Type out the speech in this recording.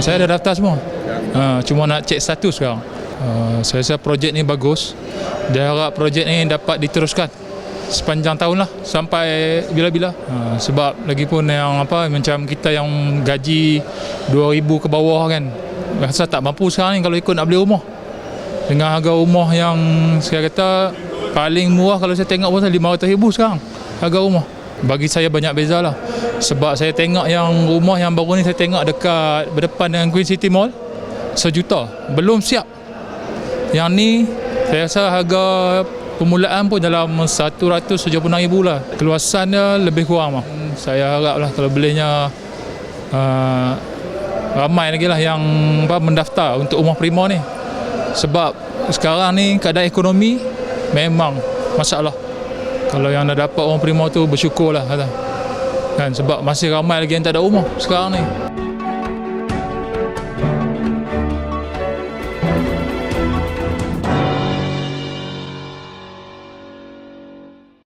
Uh, saya dah daftar semua. Uh, cuma nak cek status sekarang. Uh, saya rasa projek ni bagus. Dia harap projek ni dapat diteruskan sepanjang tahun lah sampai bila-bila. Uh, sebab lagi pun yang apa macam kita yang gaji 2000 ke bawah kan. Rasa tak mampu sekarang ni kalau ikut nak beli rumah. Dengan harga rumah yang saya kata paling murah kalau saya tengok pun 500 ribu sekarang harga rumah bagi saya banyak beza lah sebab saya tengok yang rumah yang baru ni saya tengok dekat berdepan dengan Queen City Mall sejuta. Belum siap. Yang ni saya rasa harga permulaan pun dalam 176 ribu lah. Keluasan dia lebih kurang lah. Saya harap lah kalau belinya uh, ramai lagi lah yang apa, mendaftar untuk rumah prima ni. Sebab sekarang ni keadaan ekonomi memang masalah kalau yang dah dapat orang prima tu bersyukurlah kata. kan sebab masih ramai lagi yang tak ada rumah sekarang ni